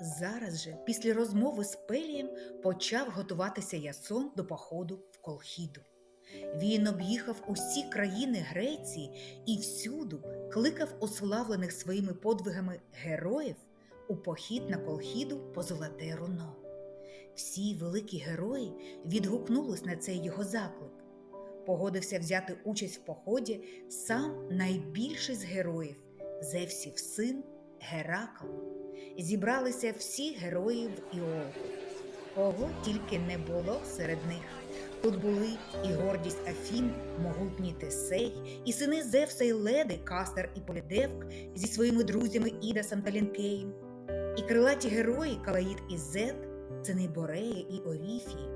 Зараз же, після розмови з Пелієм, почав готуватися Ясон до походу в Колхіду. Він об'їхав усі країни Греції і всюду кликав уславлених своїми подвигами героїв у похід на Колхіду по золоте руно. Всі великі герої відгукнулись на цей його заклик. Погодився взяти участь в поході сам найбільший з героїв Зевсів син Геракл. Зібралися всі герої в Іолку. Кого тільки не було серед них. Тут були і гордість Афін, могутній Тесей, і сини Зевса і Леди, Кастер і Полідевк зі своїми друзями Ідасом та Лінкеєм, і крилаті герої Калаїд і Зет, сини Борея і Оріфії,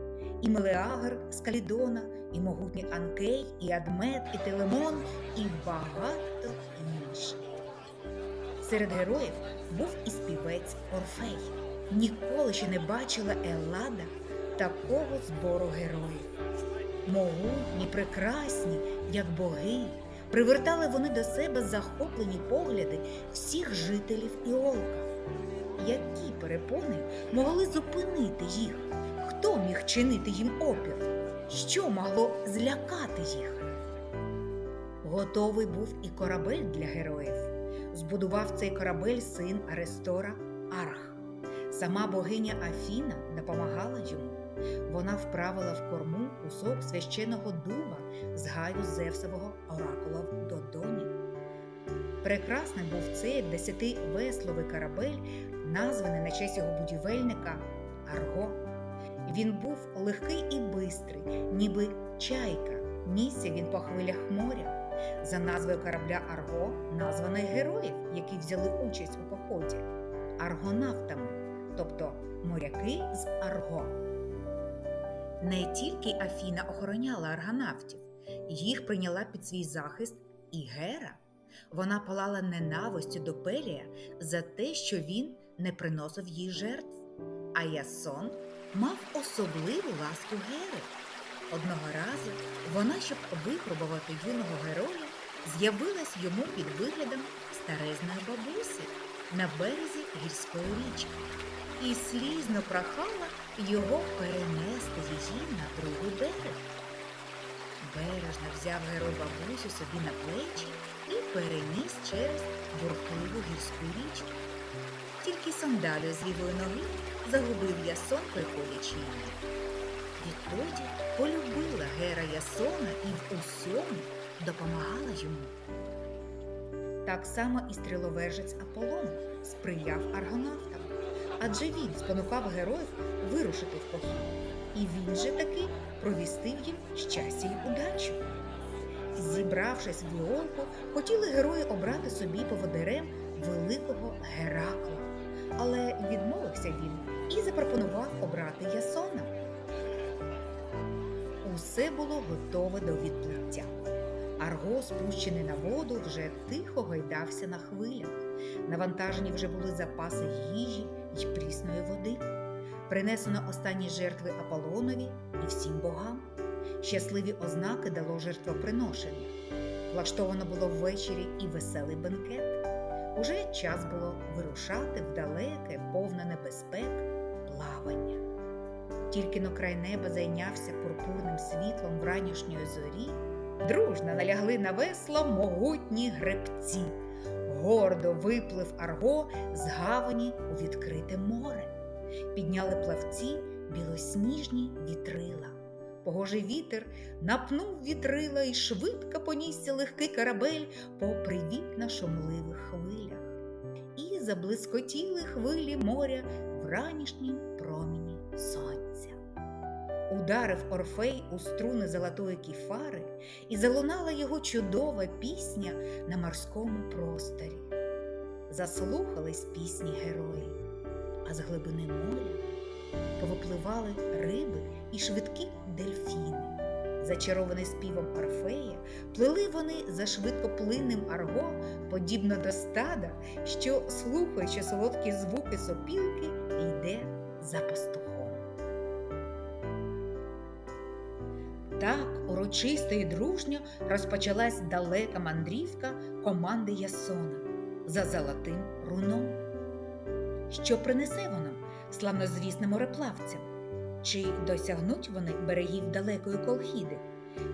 і Мелеагр з Калідона, і могутній Анкей, і Адмет, і Телемон, і багато інших. Серед героїв був і співець Орфей. Ніколи ще не бачила Еллада такого збору героїв. Могутні, прекрасні, як боги, привертали вони до себе захоплені погляди всіх жителів Іолка. Які перепони могли зупинити їх? Хто міг чинити їм опір? Що могло злякати їх? Готовий був і корабель для героїв. Збудував цей корабель син Арестора Арх. Сама богиня Афіна допомагала йому. Вона вправила в корму кусок священого дуба з гаю Зевсового оракула в Додоні. Прекрасним був цей десятивесловий корабель, названий на честь його будівельника Арго. Він був легкий і бистрий, ніби чайка. Нісся він по хвилях моря. За назвою корабля Арго названо героїв, які взяли участь у поході аргонавтами, тобто моряки з Арго. Не тільки Афіна охороняла аргонавтів, їх прийняла під свій захист і Гера. Вона палала ненавистю до Пелія за те, що він не приносив їй жертв. А Ясон мав особливу ласку Гери. Одного разу вона, щоб випробувати юного героя, з'явилась йому під виглядом старезної бабусі на березі гірської річки і слізно прохала його перенести її на другий берег. Бережно взяв герой бабусю собі на плечі і переніс через бурхливу гірську річку. Тільки сандалію з лівої ноги загубив ясон, приходячи її. Відтоді полюбила Гера Ясона і в усьому допомагала йому. Так само і стріловержець Аполлон сприяв аргонавтам, адже він спонукав героїв вирушити в похід, і він же таки провістив їм щастя й удачу. Зібравшись в Іолку, хотіли герої обрати собі поводирем великого Геракла, але відмовився він і запропонував обрати Ясона. Усе було готове до відплиття. Арго, спущений на воду, вже тихо гойдався на хвилях. Навантажені вже були запаси їжі й прісної води. Принесено останні жертви Аполлонові і всім богам. Щасливі ознаки дало жертвоприношення. Влаштовано було ввечері і веселий бенкет. Уже час було вирушати в далеке, повне небезпек плавання. Тільки на край неба зайнявся пурпурним світлом вранішньої зорі, дружно налягли на весло могутні гребці. Гордо виплив арго з гавані у відкрите море. Підняли плавці білосніжні вітрила. Погожий вітер напнув вітрила і швидко понісся легкий корабель по привітно шумливих хвилях. І заблискотіли хвилі моря в проміні сонця. Ударив Орфей у струни золотої кіфари, і залунала його чудова пісня на морському просторі. Заслухались пісні герої, а з глибини моря повипливали риби і швидкі дельфіни. Зачарований співом Орфея, плили вони за швидкоплинним арго, подібно до стада, що, слухаючи солодкі звуки сопілки, йде за пастухом. Так урочисто і дружньо розпочалась далека мандрівка команди Ясона за золотим руном. що принесе воно славнозвісним мореплавцям? Чи досягнуть вони берегів далекої Колхіди?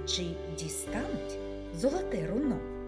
Чи дістануть золоте руно?